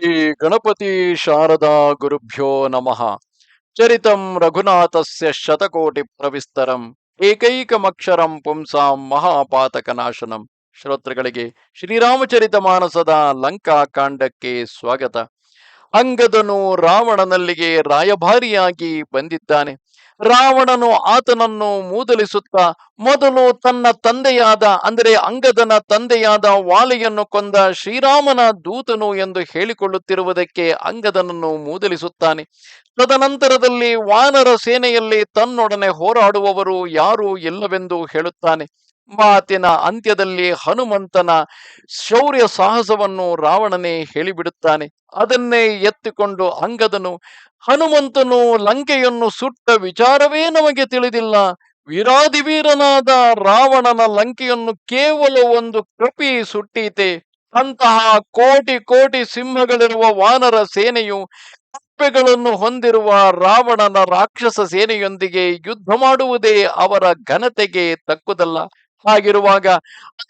ಶ್ರೀ ಗಣಪತಿ ಶಾರದಾ ಗುರುಭ್ಯೋ ನಮಃ. ಚರಿತಂ ರಘುನಾಥಸ್ಯ ಶತಕೋಟಿ ಪ್ರವಿಸ್ತರಂ. ಏಕೈಕಮಕ್ಷರಂ ಪುಂಸಾಂ ಮಹಾಪಾತಕನಾಶನಂ. ಶ್ರೋತೃಗಳಿಗೆ ಶ್ರೀರಾಮಚರಿತ ಮಾನಸದ ಲಂಕಾ ಕಾಂಡಕ್ಕೆ ಸ್ವಾಗತ. ಅಂಗದನು ರಾವಣನಲ್ಲಿಗೆ ರಾಯಭಾರಿಯಾಗಿ ಬಂದಿದ್ದಾನೆ. ರಾವಣನು ಆತನನ್ನು ಮೂದಲಿಸುತ್ತಾ ಮೊದಲು ತನ್ನ ತಂದೆಯಾದ, ಅಂದರೆ ಅಂಗದನ ತಂದೆಯಾದ ವಾಲೆಯನ್ನು ಕೊಂದ ಶ್ರೀರಾಮನ ದೂತನು ಎಂದು ಹೇಳಿಕೊಳ್ಳುತ್ತಿರುವುದಕ್ಕೆ ಅಂಗದನನ್ನು ಮೂದಲಿಸುತ್ತಾನೆ. ತದನಂತರದಲ್ಲಿ ವಾನರ ಸೇನೆಯಲ್ಲಿ ತನ್ನೊಡನೆ ಹೋರಾಡುವವರು ಯಾರು ಇಲ್ಲವೆಂದು ಹೇಳುತ್ತಾನೆ. ಮಾತಿನ ಅಂತ್ಯದಲ್ಲಿ ಹನುಮಂತನ ಶೌರ್ಯ ಸಾಹಸವನ್ನು ರಾವಣನೇ ಹೇಳಿಬಿಡುತ್ತಾನೆ. ಅದನ್ನೇ ಎತ್ತಿಕೊಂಡು ಅಂಗದನು ಹನುಮಂತನು ಲಂಕೆಯನ್ನು ಸುಟ್ಟ ವಿಚಾರವೇ ನಮಗೆ ತಿಳಿದಿಲ್ಲ. ವೀರಾದಿವೀರನಾದ ರಾವಣನ ಲಂಕೆಯನ್ನು ಕೇವಲ ಒಂದು ಕೃಪಿ ಸುಟ್ಟೀತೆ. ಅಂತಹ ಕೋಟಿ ಕೋಟಿ ಸಿಂಹಗಳಿರುವ ವಾನರ ಸೇನೆಯು ಕಪ್ಪೆಗಳನ್ನು ಹೊಂದಿರುವ ರಾವಣನ ರಾಕ್ಷಸ ಸೇನೆಯೊಂದಿಗೆ ಯುದ್ಧ ಮಾಡುವುದೇ ಅವರ ಘನತೆಗೆ ತಕ್ಕುದಲ್ಲ. ಹಾಗಿರುವಾಗ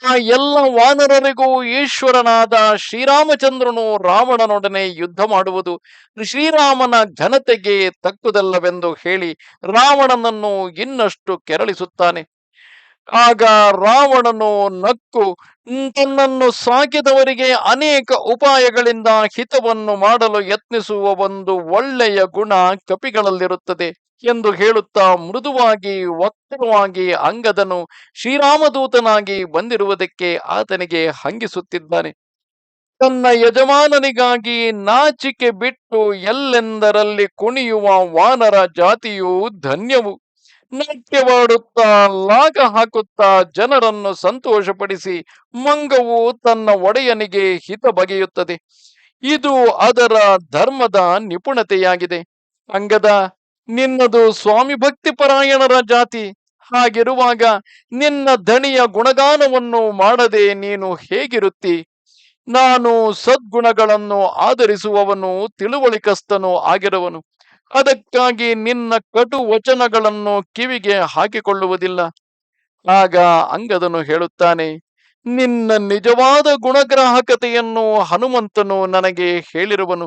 ಆ ಎಲ್ಲ ವಾನರರಿಗೂ ಈಶ್ವರನಾದ ಶ್ರೀರಾಮಚಂದ್ರನು ರಾವಣನೊಡನೆ ಯುದ್ಧ ಮಾಡುವುದು ಶ್ರೀರಾಮನ ಘನತೆಗೆ ತಕ್ಕುದಲ್ಲವೆಂದು ಹೇಳಿ ರಾವಣನನ್ನು ಇನ್ನಷ್ಟು ಕೆರಳಿಸುತ್ತಾನೆ. ಆಗ ರಾವಣನು ನಕ್ಕು ತನ್ನನ್ನು ಸಾಕಿದವರಿಗೆ ಅನೇಕ ಉಪಾಯಗಳಿಂದ ಹಿತವನ್ನು ಮಾಡಲು ಯತ್ನಿಸುವ ಒಂದು ಒಳ್ಳೆಯ ಗುಣ ಕಪಿಗಳಲ್ಲಿರುತ್ತದೆ. ಎಂದು ಹೇಳುತ್ತಾ ಮೃದುವಾಗಿ ವಕ್ರವಾಗಿ ಅಂಗದನು ಶ್ರೀರಾಮದೂತನಾಗಿ ಬಂದಿರುವುದಕ್ಕೆ ಆತನಿಗೆ ಹಂಗಿಸುತ್ತಿದ್ದಾನೆ. ತನ್ನ ಯಜಮಾನನಿಗಾಗಿ ನಾಚಿಕೆ ಬಿಟ್ಟು ಎಲ್ಲೆಂದರಲ್ಲಿ ಕುಣಿಯುವ ವಾನರ ಜಾತಿಯು ಧನ್ಯವು. ನಾಟ್ಯವಾಡುತ್ತಾ, ಲಾಗ ಹಾಕುತ್ತಾ ಜನರನ್ನು ಸಂತೋಷಪಡಿಸಿ ಮಂಗವು ತನ್ನ ಒಡೆಯನಿಗೆ ಹಿತ ಬಗೆಯುತ್ತದೆ. ಇದು ಅದರ ಧರ್ಮದ ನಿಪುಣತೆಯಾಗಿದೆ. ಅಂಗದ ನಿನ್ನದು ಸ್ವಾಮಿ ಭಕ್ತಿ ಪರಾಯಣರ ಜಾತಿ ಹಾಗಿರುವಾಗ ನಿನ್ನ ಧಣಿಯ ಗುಣಗಾನವನ್ನು ಮಾಡದೆ ನೀನು ಹೇಗಿರುತ್ತಿ? ನಾನು ಸದ್ಗುಣಗಳನ್ನು ಆಧರಿಸುವವನು ತಿಳುವಳಿಕಸ್ತನು ಆಗಿರುವನು. ಅದಕ್ಕಾಗಿ ನಿನ್ನ ಕಟು ವಚನಗಳನ್ನು ಕಿವಿಗೆ ಹಾಕಿಕೊಳ್ಳುವುದಿಲ್ಲ. ಆಗ ಅಂಗದನು ಹೇಳುತ್ತಾನೆ, ನಿನ್ನ ನಿಜವಾದ ಗುಣಗ್ರಾಹಕತೆಯನ್ನು ಹನುಮಂತನು ನನಗೆ ಹೇಳಿರುವನು.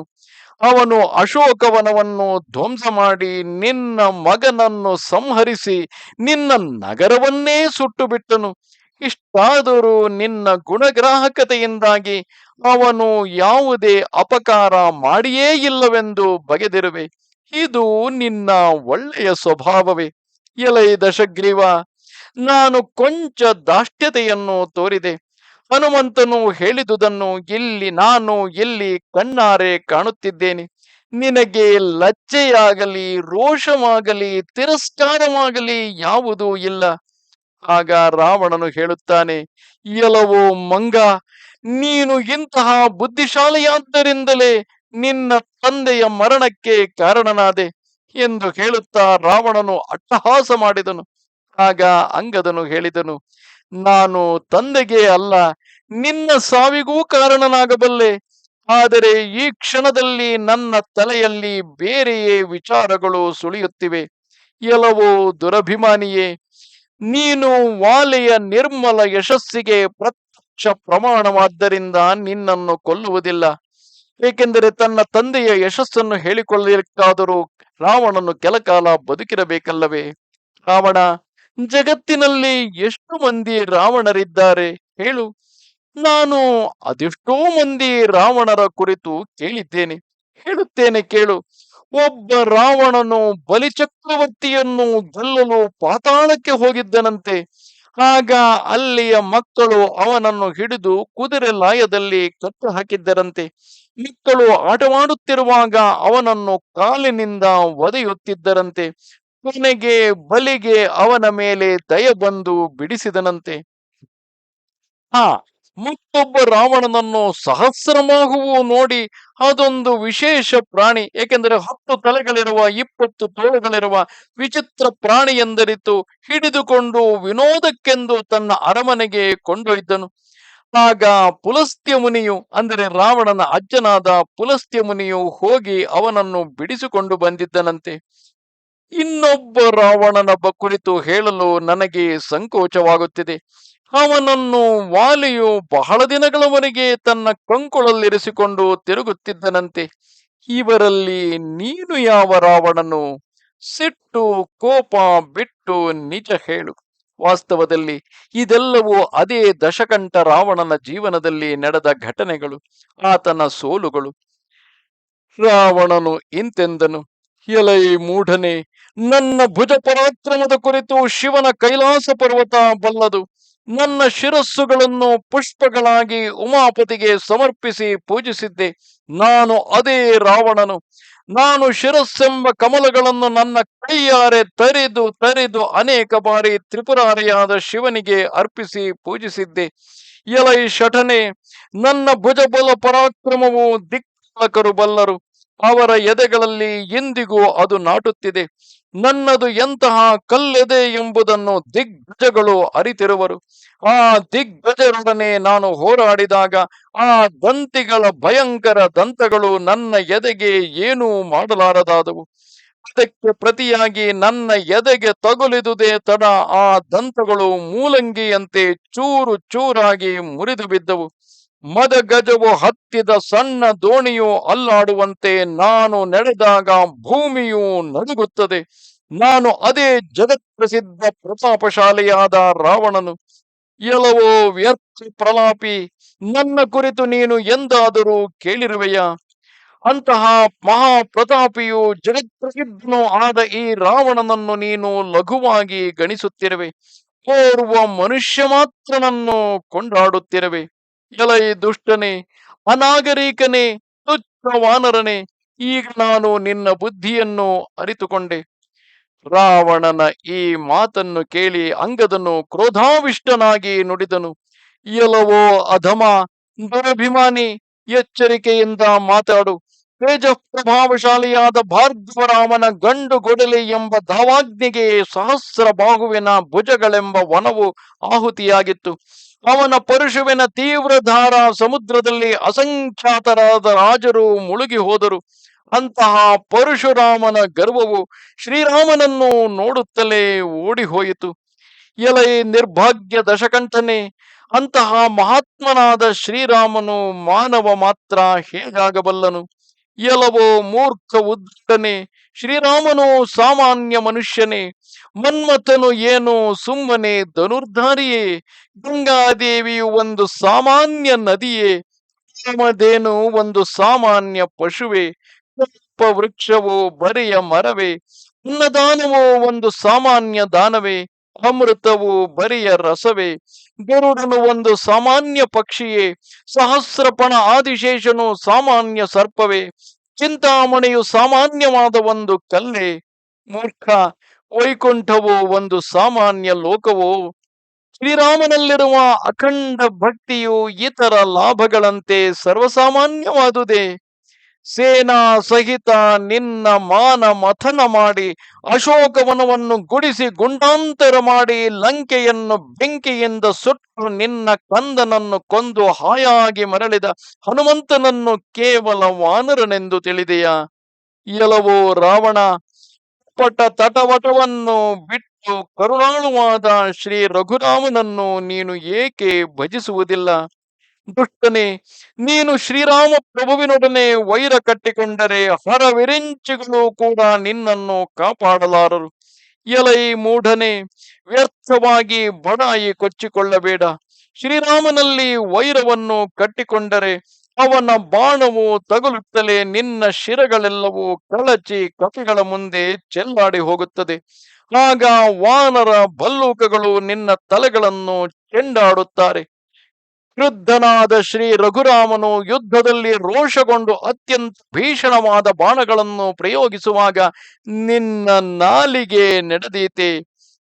ಅವನು ಅಶೋಕವನವನ್ನು ಧ್ವಂಸ ಮಾಡಿ ನಿನ್ನ ಮಗನನ್ನು ಸಂಹರಿಸಿ ನಿನ್ನ ನಗರವನ್ನೇ ಸುಟ್ಟು ಬಿಟ್ಟನು ಇಷ್ಟಾದರೂ ನಿನ್ನ ಗುಣಗ್ರಾಹಕತೆಯಿಂದಾಗಿ ಅವನು ಯಾವುದೇ ಅಪಕಾರ ಮಾಡಿಯೇ ಇಲ್ಲವೆಂದು ಬಗೆದಿರುವೆ. ಇದು ನಿನ್ನ ಒಳ್ಳೆಯ ಸ್ವಭಾವವೇ. ಎಲೈ ದಶಗ್ರೀವ, ನಾನು ಕೊಂಚ ದಾಷ್ಟ್ಯತೆಯನ್ನು ತೋರಿದೆ. ಹನುಮಂತನು ಹೇಳಿದುದನ್ನು ಇಲ್ಲಿ ನಾನು ಇಲ್ಲಿ ಕಣ್ಣಾರೆ ಕಾಣುತ್ತಿದ್ದೇನೆ. ನಿನಗೆ ಲಜ್ಜೆಯಾಗಲಿ, ರೋಷವಾಗಲಿ, ತಿರಸ್ಕಾರವಾಗಲಿ ಯಾವುದೂ ಇಲ್ಲ. ಆಗ ರಾವಣನು ಹೇಳುತ್ತಾನೆ ಎಲವೋ ಮಂಗ, ನೀನು ಇಂತಹ ಬುದ್ಧಿಶಾಲಿಯಾದ್ದರಿಂದಲೇ ನಿನ್ನ ತಂದೆಯ ಮರಣಕ್ಕೆ ಕಾರಣನಾದೆ ಎಂದು ಹೇಳುತ್ತಾ ರಾವಣನು ಅಟ್ಟಹಾಸ ಮಾಡಿದನು. ಆಗ ಅಂಗದನು ಹೇಳಿದನು, ನಾನು ತಂದೆಗೆ ಅಲ್ಲ ನಿನ್ನ ಸಾವಿಗೂ ಕಾರಣನಾಗಬಲ್ಲೆ. ಆದರೆ ಈ ಕ್ಷಣದಲ್ಲಿ ನನ್ನ ತಲೆಯಲ್ಲಿ ಬೇರೆಯೇ ವಿಚಾರಗಳು ಸುಳಿಯುತ್ತಿವೆ. ಎಲ್ಲವೋ ದುರಭಿಮಾನಿಯೇ, ನೀನು ವಾಲೆಯ ನಿರ್ಮಲ ಯಶಸ್ಸಿಗೆ ಪ್ರತ್ಯಕ್ಷ ಪ್ರಮಾಣವಾದ್ದರಿಂದ ನಿನ್ನನ್ನು ಕೊಲ್ಲುವುದಿಲ್ಲ. ಏಕೆಂದರೆ ತನ್ನ ತಂದೆಯ ಯಶಸ್ಸನ್ನು ಹೇಳಿಕೊಳ್ಳಲಿಕ್ಕಾದರೂ ರಾವಣನು ಕೆಲಕಾಲ ಬದುಕಿರಬೇಕಲ್ಲವೇ? ರಾವಣ, ಜಗತ್ತಿನಲ್ಲಿ ಎಷ್ಟು ಮಂದಿ ರಾವಣರಿದ್ದಾರೆ ಹೇಳು. ನಾನು ಅದೆಷ್ಟೋ ಮಂದಿ ರಾವಣರ ಕುರಿತು ಕೇಳಿದ್ದೇನೆ. ಹೇಳುತ್ತೇನೆ ಕೇಳು. ಒಬ್ಬ ರಾವಣನು ಬಲಿಚಕ್ರವರ್ತಿಯನ್ನು ಗೆಲ್ಲಲು ಪಾತಾಳಕ್ಕೆ ಹೋಗಿದ್ದನಂತೆ. ಆಗ ಅಲ್ಲಿಯ ಮಕ್ಕಳು ಅವನನ್ನು ಹಿಡಿದು ಕುದುರೆ ಲಾಯದಲ್ಲಿ ಕಟ್ಟು ಹಾಕಿದ್ದರಂತೆ. ಮಕ್ಕಳು ಆಟವಾಡುತ್ತಿರುವಾಗ ಅವನನ್ನು ಕಾಲಿನಿಂದ ಒದೆಯುತ್ತಿದ್ದರಂತೆ. ಕೊನೆಗೆ ಬಲಿಗೆ ಅವನ ಮೇಲೆ ದಯ ಬಂದು ಬಿಡಿಸಿದನಂತೆ. ಹಾ ಮತ್ತೊಬ್ಬ ರಾವಣನನ್ನು ಸಹಸ್ರಮಾಗುವು ನೋಡಿ ಅದೊಂದು ವಿಶೇಷ ಪ್ರಾಣಿ. ಏಕೆಂದರೆ ಹತ್ತು ತಲೆಗಳಿರುವ, ಇಪ್ಪತ್ತು ತೋಳುಗಳಿರುವ ವಿಚಿತ್ರ ಪ್ರಾಣಿ ಎಂದರಿತು, ಹಿಡಿದುಕೊಂಡು ವಿನೋದಕ್ಕೆಂದು ತನ್ನ ಅರಮನೆಗೆ ಕೊಂಡೊಯ್ದನು. ಆಗ ಪುಲಸ್ತ್ಯ ಮುನಿಯು ಅಂದರೆ ರಾವಣನ ಅಜ್ಜನಾದ ಪುಲಸ್ತ್ಯ ಮುನಿಯು ಹೋಗಿ ಅವನನ್ನು ಬಿಡಿಸಿಕೊಂಡು ಬಂದಿದ್ದನಂತೆ. ಇನ್ನೊಬ್ಬ ರಾವಣನ ಕುರಿತು ಹೇಳಲು ನನಗೆ ಸಂಕೋಚವಾಗುತ್ತಿದೆ. ಅವನನ್ನು ವಾಲಿಯು ಬಹಳ ದಿನಗಳವರೆಗೆ ತನ್ನ ಕಂಕುಳಲ್ಲಿರಿಸಿಕೊಂಡು ತಿರುಗುತ್ತಿದ್ದನಂತೆ. ಇವರಲ್ಲಿ ನೀನು ಯಾವ ರಾವಣನು? ಸಿಟ್ಟು, ಕೋಪ ಬಿಟ್ಟು ನಿಜ ಹೇಳು. ವಾಸ್ತವದಲ್ಲಿ ಇದೆಲ್ಲವೂ ಅದೇ ದಶಕಂಠ ರಾವಣನ ಜೀವನದಲ್ಲಿ ನಡೆದ ಘಟನೆಗಳು, ಆತನ ಸೋಲುಗಳು. ರಾವಣನು ಇಂತೆಂದನು, ಎಲೈ ಮೂಢನೆ, ನನ್ನ ಭುಜ ಪರಾಕ್ರಮದ ಕುರಿತು ಶಿವನ ಕೈಲಾಸ ಪರ್ವತ ಬಲ್ಲದು. ನನ್ನ ಶಿರಸ್ಸುಗಳನ್ನು ಪುಷ್ಪಗಳಾಗಿ ಉಮಾಪತಿಗೆ ಸಮರ್ಪಿಸಿ ಪೂಜಿಸಿದ್ದೆ. ನಾನು ಅದೇ ರಾವಣನು. ನಾನು ಶಿರಸ್ಸೆಂಬ ಕಮಲಗಳನ್ನು ನನ್ನ ಕೈಯಾರೆ ತರಿದು ತರಿದು ಅನೇಕ ಬಾರಿ ತ್ರಿಪುರಾರಿಯಾದ ಶಿವನಿಗೆ ಅರ್ಪಿಸಿ ಪೂಜಿಸಿದ್ದೆ. ಎಲೈ ಶಠನೆ, ನನ್ನ ಭುಜಬಲ ಪರಾಕ್ರಮವು ದಿಕ್ಪಾಲಕರು ಬಲ್ಲರು. ಅವರ ಎದೆಗಳಲ್ಲಿ ಎಂದಿಗೂ ಅದು ನಾಟುತ್ತಿದೆ. ನನ್ನದು ಎಂತಹ ಕಲ್ಲೆದೆ ಎಂಬುದನ್ನು ದಿಗ್ಗಜಗಳು ಅರಿತಿರುವರು. ಆ ದಿಗ್ಗಜರೊಡನೆ ನಾನು ಹೋರಾಡಿದಾಗ ಆ ದಂತಿಗಳ ಭಯಂಕರ ದಂತಗಳು ನನ್ನ ಎದೆಗೆ ಏನೂ ಮಾಡಲಾರದಾದವು. ಅದಕ್ಕೆ ಪ್ರತಿಯಾಗಿ ನನ್ನ ಎದೆಗೆ ತಗುಲಿದುದೇ ತಡ ಆ ದಂತಗಳು ಮೂಲಂಗಿಯಂತೆ ಚೂರು ಚೂರಾಗಿ ಮುರಿದು ಬಿದ್ದವು ಮದಗಜವು ಹತ್ತಿದ ಸಣ್ಣ ದೋಣಿಯು ಅಲ್ಲಾಡುವಂತೆ ನಾನು ನಡೆದಾಗ ಭೂಮಿಯು ನಡುಗುತ್ತದೆ. ನಾನು ಅದೇ ಜಗತ್ಪ್ರಸಿದ್ಧ ಪ್ರತಾಪಶಾಲಿಯಾದ ರಾವಣನು. ಎಲ್ಲವೋ ವ್ಯರ್ಥ ಪ್ರಲಾಪಿ, ನನ್ನ ಕುರಿತು ನೀನು ಎಂದಾದರೂ ಕೇಳಿರುವೆಯ? ಅಂತಹ ಮಹಾಪ್ರತಾಪಿಯು ಜಗತ್ಪ್ರಸಿದ್ಧನೂ ಆದ ಈ ರಾವಣನನ್ನು ನೀನು ಲಘುವಾಗಿ ಗಣಿಸುತ್ತಿರುವೆ. ಓರ್ವ ಮನುಷ್ಯ ಮಾತ್ರನನ್ನು ಕೊಂಡಾಡುತ್ತಿರುವೆ. ಎಲೈ ದುಷ್ಟನೇ, ಅನಾಗರಿಕನೇ ತುಚ್ಛ ವಾನರನೆ ಈಗ ನಾನು ನಿನ್ನ ಬುದ್ಧಿಯನ್ನು ಅರಿತುಕೊಂಡೆ. ರಾವಣನ ಈ ಮಾತನ್ನು ಕೇಳಿ ಅಂಗದನು ಕ್ರೋಧಾವಿಷ್ಟನಾಗಿ ನುಡಿದನು. ಎಲವೋ ಅಧಮ, ದುರಭಿಮಾನಿ, ಎಚ್ಚರಿಕೆಯಿಂದ ಮಾತಾಡು. ತೇಜ ಪ್ರಭಾವಶಾಲಿಯಾದ ಭಾರ್ಗವರಾಮನ ಗಂಡು ಗೊಡಲಿ ಎಂಬ ಧಾವಾಗ್ನಿಗೆ ಸಹಸ್ರ ಬಾಹುವಿನ ಭುಜಗಳೆಂಬ ವನವು ಆಹುತಿಯಾಗಿತ್ತು. ಅವನ ಪರಶುವಿನ ತೀವ್ರ ಧಾರ ಸಮುದ್ರದಲ್ಲಿ ಅಸಂಖ್ಯಾತರಾದ ರಾಜರು ಮುಳುಗಿ ಹೋದರು. ಅಂತಹ ಪರಶುರಾಮನ ಗರ್ವವು ಶ್ರೀರಾಮನನ್ನು ನೋಡುತ್ತಲೇ ಓಡಿ ಹೋಯಿತು ಎಲೈ ನಿರ್ಭಾಗ್ಯ ದಶಕಂಠನೆ, ಅಂತಹ ಮಹಾತ್ಮನಾದ ಶ್ರೀರಾಮನು ಮಾನವ ಮಾತ್ರ ಹೇಗಾಗಬಲ್ಲನು? ಎಲವೋ ಮೂರ್ಖ ಉದ್ದನೆ ಶ್ರೀರಾಮನು ಸಾಮಾನ್ಯ ಮನುಷ್ಯನೇ, ಮನ್ಮಥನು ಏನು ಸುಮ್ಮನೆ ಧನುರ್ಧಾರಿಯೇ, ಗಂಗಾದೇವಿಯು ಒಂದು ಸಾಮಾನ್ಯ ನದಿಯೇ, ರಾಮದೇನು ಒಂದು ಸಾಮಾನ್ಯ ಪಶುವೆ ವೃಕ್ಷವು ಬರೆಯ ಮರವೇ, ಅನ್ನದಾನವು ಒಂದು ಸಾಮಾನ್ಯ ದಾನವೇ, ಅಮೃತವು ಬರಿಯ ರಸವೇ ಗರುಡನು ಒಂದು ಸಾಮಾನ್ಯ ಪಕ್ಷಿಯೇ ಸಹಸ್ರಪಣ ಆದಿಶೇಷನು ಸಾಮಾನ್ಯ ಸರ್ಪವೇ, ಚಿಂತಾಮಣಿಯು ಸಾಮಾನ್ಯವಾದ ಒಂದು ಕಲ್ಲೆ ಮೂರ್ಖ ವೈಕುಂಠವೋ ಒಂದು ಸಾಮಾನ್ಯ ಲೋಕವೋ, ಶ್ರೀರಾಮನಲ್ಲಿರುವ ಅಖಂಡ ಭಕ್ತಿಯು ಇತರ ಲಾಭಗಳಂತೆ ಸರ್ವಸಾಮಾನ್ಯವಾದುದೇ. ಸೇನಾ ಸಹಿತ ನಿನ್ನ ಮಾನ ಮಥನ ಮಾಡಿ, ಅಶೋಕವನವನ್ನು ಗುಡಿಸಿ ಗುಂಡಾಂತರ ಮಾಡಿ, ಲಂಕೆಯನ್ನು ಬೆಂಕಿಯಿಂದ ಸುಟ್ಟು ನಿನ್ನ ಕಂದನನ್ನು ಕೊಂದು ಹಾಯಾಗಿ ಮರಳಿದ ಹನುಮಂತನನ್ನು ಕೇವಲ ವಾನರನೆಂದು ತಿಳಿದೆಯ? ಎಲವೋ ರಾವಣ ಪಟ ತಟವಟವನ್ನು ಬಿಟ್ಟು ಕರುಣಾಳುವಾದ ಶ್ರೀ ರಘುರಾಮನನ್ನು ನೀನು ಏಕೆ ಭಜಿಸುವುದಿಲ್ಲ? ದುಷ್ಟನೇ, ನೀನು ಶ್ರೀರಾಮ ಪ್ರಭುವಿನೊಡನೆ ವೈರ ಕಟ್ಟಿಕೊಂಡರೆ ಹರವಿರಿಂಚಿಗಳು ಕೂಡ ನಿನ್ನನ್ನು ಕಾಪಾಡಲಾರರು. ಎಲೈ ಮೂಢನೆ, ವ್ಯರ್ಥವಾಗಿ ಬಡಾಯಿ ಕೊಚ್ಚಿಕೊಳ್ಳಬೇಡ. ಶ್ರೀರಾಮನಲ್ಲಿ ವೈರವನ್ನು ಕಟ್ಟಿಕೊಂಡರೆ ಅವನ ಬಾಣವು ತಗುಲುತ್ತಲೇ ನಿನ್ನ ಶಿರಗಳೆಲ್ಲವೂ ಕಳಚಿ ಕಥೆಗಳ ಮುಂದೆ ಚೆಲ್ಲಾಡಿ ಹೋಗುತ್ತದೆ. ಆಗ ವಾನರ ಭಲ್ಲೂಕಗಳು ನಿನ್ನ ತಲೆಗಳನ್ನು ಚೆಂಡಾಡುತ್ತಾರೆ. ಕ್ರುದ್ಧನಾದ ಶ್ರೀ ರಘುರಾಮನು ಯುದ್ಧದಲ್ಲಿ ರೋಷಗೊಂಡು ಅತ್ಯಂತ ಭೀಷಣವಾದ ಬಾಣಗಳನ್ನು ಪ್ರಯೋಗಿಸುವಾಗ ನಿನ್ನ ನಾಲಿಗೆ ನಡೆದೀತೆ.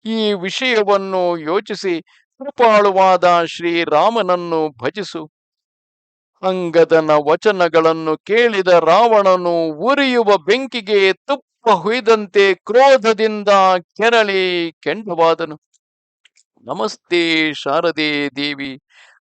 ಈ ವಿಷಯವನ್ನು ಯೋಚಿಸಿ ಕೃಪಾಳುವಾದ ಶ್ರೀರಾಮನನ್ನು ಭಜಿಸು. ಅಂಗದನ ವಚನಗಳನ್ನು ಕೇಳಿದ ರಾವಣನು ಉರಿಯುವ ಬೆಂಕಿಗೆ ತುಪ್ಪ ಹುಯ್ದಂತೆ ಕ್ರೋಧದಿಂದ ಕೆರಳಿ ಕೆಂಡವಾದನು. ನಮಸ್ತೆ ಶಾರದೆ ದೇವಿ.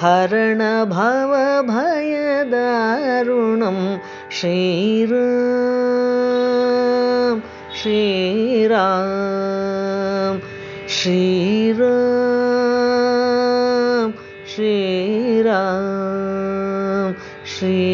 हरणभवभयदारुणं श्रीराम श्रीराम श्रीराम श्रीराम श्री